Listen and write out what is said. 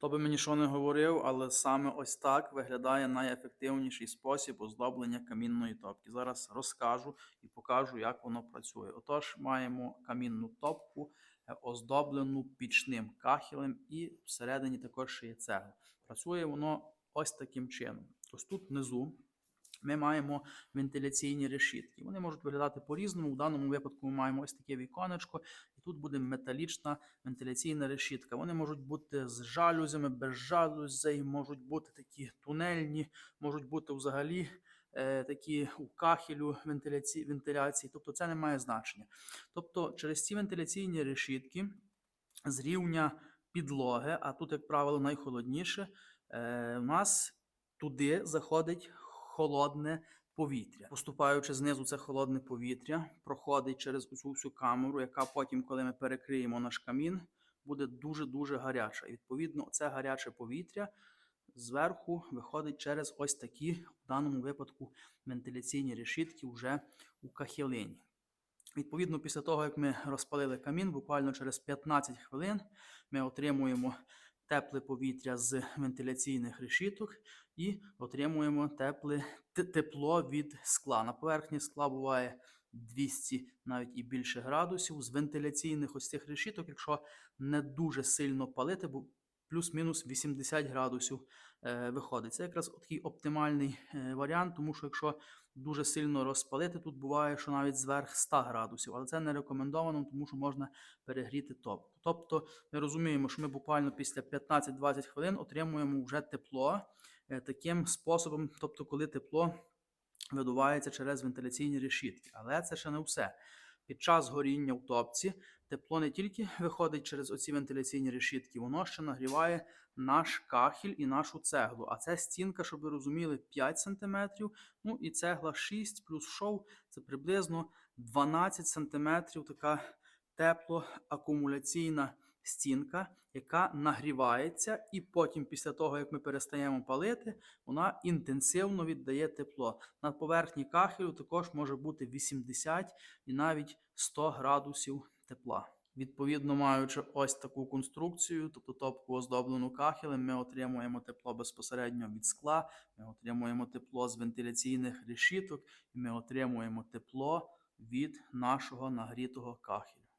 Хто би мені що не говорив, але саме ось так виглядає найефективніший спосіб оздоблення камінної топки. Зараз розкажу і покажу, як воно працює. Отож, маємо камінну топку, е, оздоблену пічним кахелем, і всередині також ще є цегла. Працює воно ось таким чином. Ось тут внизу ми маємо вентиляційні решітки. Вони можуть виглядати по-різному. В даному випадку ми маємо ось таке віконечко, і тут буде металічна вентиляційна решітка. Вони можуть бути з жалюзями, без жалюзей, можуть бути такі тунельні, можуть бути взагалі е, такі у кахелю вентиляції, вентиляції. Тобто це не має значення. Тобто, через ці вентиляційні решітки з рівня підлоги, а тут, як правило, найхолодніше, е, у нас туди заходить холодне повітря. Поступаючи знизу, це холодне повітря проходить через цю всю камеру, яка потім, коли ми перекриємо наш камін, буде дуже-дуже гаряча. І відповідно, це гаряче повітря зверху виходить через ось такі, в даному випадку, вентиляційні решітки вже у кахелині. Відповідно, після того, як ми розпалили камін, буквально через 15 хвилин ми отримуємо тепле повітря з вентиляційних решіток і отримуємо тепле, тепло від скла. На поверхні скла буває 200 навіть і більше градусів. З вентиляційних ось цих решіток, якщо не дуже сильно палити, бо плюс-мінус 80 градусів е, виходить. Це якраз такий оптимальний е, варіант, тому що якщо дуже сильно розпалити, тут буває, що навіть зверх 100 градусів, але це не рекомендовано, тому що можна перегріти топку. Тобто ми розуміємо, що ми буквально після 15-20 хвилин отримуємо вже тепло е, таким способом, тобто коли тепло видувається через вентиляційні решітки. Але це ще не все. Під час горіння в топці тепло не тільки виходить через оці вентиляційні решітки, воно ще нагріває наш кахіль і нашу цеглу. А це стінка, щоб ви розуміли, 5 см, ну і цегла 6 плюс шов це приблизно 12 см така теплоакумуляційна стінка, яка нагрівається, і потім, після того, як ми перестаємо палити, вона інтенсивно віддає тепло. На поверхні кахелю також може бути 80 і навіть 100 градусів тепла. Відповідно, маючи ось таку конструкцію, тобто топку оздоблену кахелем, ми отримуємо тепло безпосередньо від скла, ми отримуємо тепло з вентиляційних решіток, і ми отримуємо тепло від нашого нагрітого кахелю.